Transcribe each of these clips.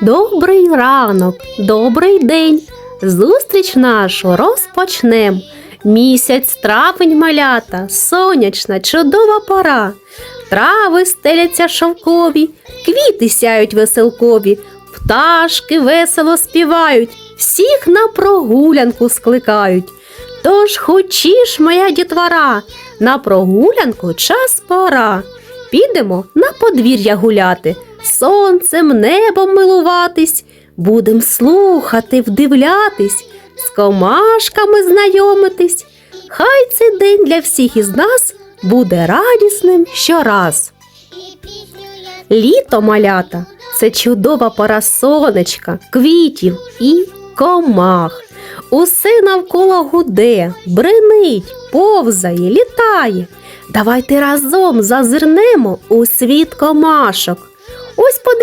Добрий ранок, добрий день. Зустріч нашу розпочнем. Місяць травень малята, сонячна, чудова пора. Трави стеляться шовкові, квіти сяють веселкові, пташки весело співають, всіх на прогулянку скликають. Тож хочеш, моя дітвора, на прогулянку час пора. Підемо на подвір'я гуляти, сонцем, небом милуватись, будем слухати, вдивлятись, з комашками знайомитись. Хай цей день для всіх із нас буде радісним щораз. Літо малята це чудова пора сонечка, квітів і комах. Усе навколо гуде, бренить, повзає, літає. Давайте разом зазирнемо у світ комашок.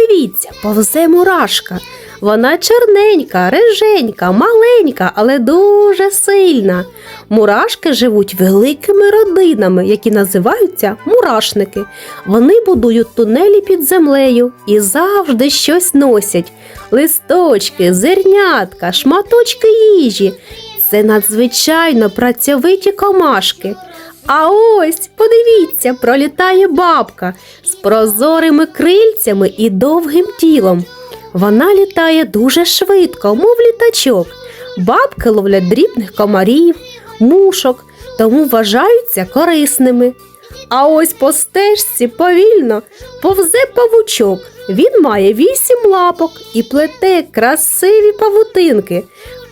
Ось подивіться, повзе мурашка. Вона чорненька, риженька, маленька, але дуже сильна. Мурашки живуть великими родинами, які називаються мурашники. Вони будують тунелі під землею і завжди щось носять: листочки, зернятка, шматочки їжі. Це надзвичайно працьовиті комашки. А ось, подивіться, пролітає бабка з прозорими крильцями і довгим тілом. Вона літає дуже швидко, мов літачок. Бабки ловлять дрібних комарів, мушок, тому вважаються корисними. А ось по стежці повільно повзе павучок. Він має вісім лапок і плете красиві павутинки.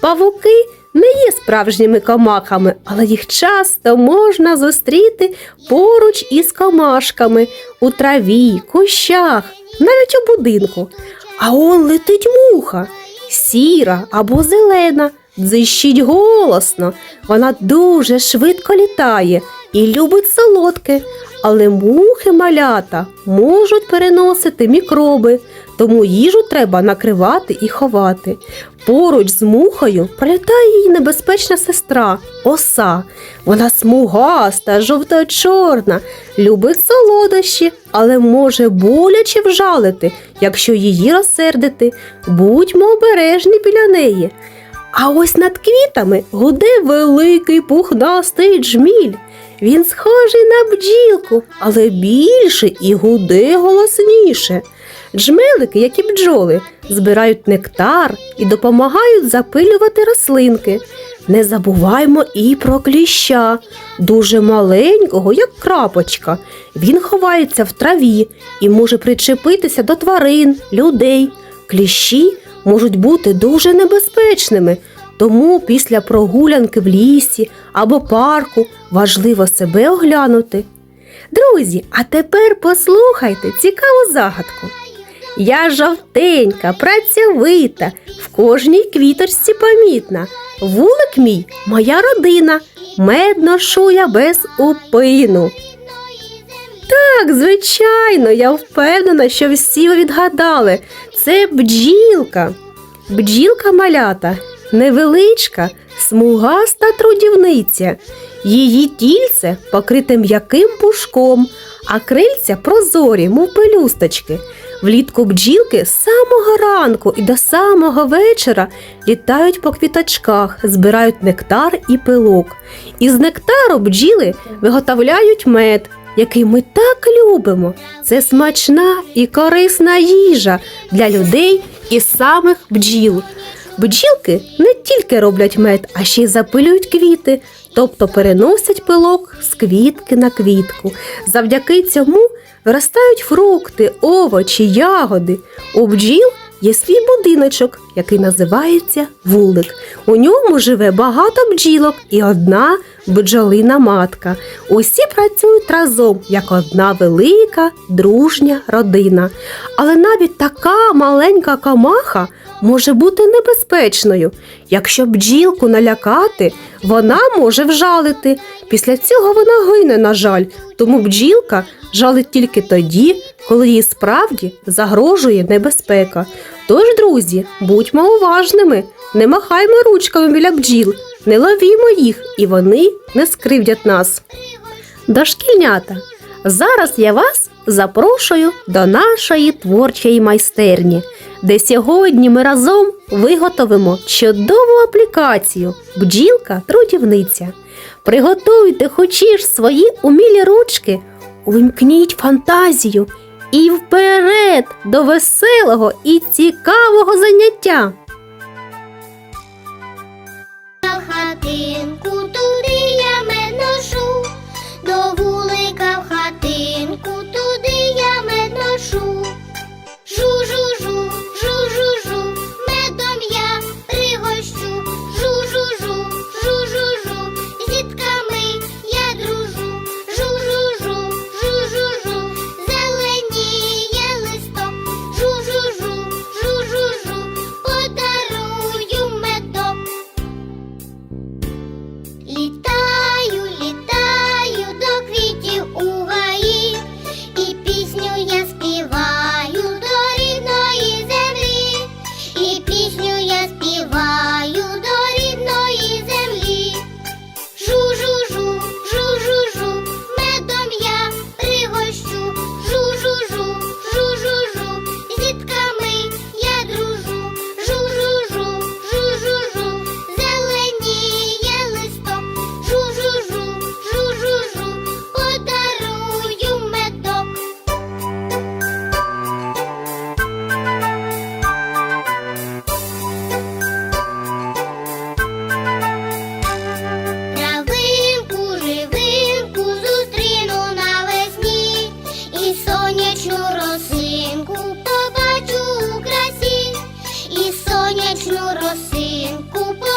Павуки не є справжніми комахами, але їх часто можна зустріти поруч із комашками у траві, кущах, навіть у будинку. А он летить муха, сіра або зелена, дзищить голосно. Вона дуже швидко літає і любить солодке, але мухи малята можуть переносити мікроби, тому їжу треба накривати і ховати. Поруч з мухою пролітає її небезпечна сестра оса. Вона смугаста, жовто-чорна, любить солодощі, але може боляче вжалити, якщо її розсердити. Будьмо обережні біля неї. А ось над квітами гуде великий пухнастий джміль. Він схожий на бджілку, але більший і гуде голосніше. Джмелики, як і бджоли, збирають нектар і допомагають запилювати рослинки. Не забуваймо і про кліща, дуже маленького, як крапочка. Він ховається в траві і може причепитися до тварин, людей. Кліщі можуть бути дуже небезпечними, тому після прогулянки в лісі або парку важливо себе оглянути. Друзі, а тепер послухайте цікаву загадку. Я жовтенька, працьовита, в кожній квіточці помітна. Вулик мій моя родина, мед ношу я без упину. Так, звичайно, я впевнена, що всі ви відгадали. Це бджілка. Бджілка малята, невеличка, смугаста трудівниця. Її тільце покрите м'яким пушком, а крильця прозорі, мов пелюсточки. Влітку бджілки з самого ранку і до самого вечора літають по квіточках, збирають нектар і пилок. Із нектару бджіли виготовляють мед, який ми так любимо. Це смачна і корисна їжа для людей і самих бджіл. Бджілки не тільки роблять мед, а ще й запилюють квіти, тобто переносять пилок з квітки на квітку. Завдяки цьому виростають фрукти, овочі, ягоди. У бджіл є свій будиночок, який називається вулик. У ньому живе багато бджілок і одна бджолина матка. Усі працюють разом, як одна велика дружня родина. Але навіть така маленька комаха може бути небезпечною. Якщо бджілку налякати, вона може вжалити. Після цього вона гине, на жаль, тому бджілка жалить тільки тоді, коли їй справді загрожує небезпека. Тож, друзі, будьмо уважними, не махаймо ручками біля бджіл, не ловімо їх, і вони не скривдять нас. Дошкільнята, зараз я вас Запрошую до нашої творчої майстерні, де сьогодні ми разом виготовимо чудову аплікацію бджілка-трудівниця. Приготуйте хочеш свої умілі ручки, увімкніть фантазію і вперед до веселого і цікавого заняття. Безпечну росинку.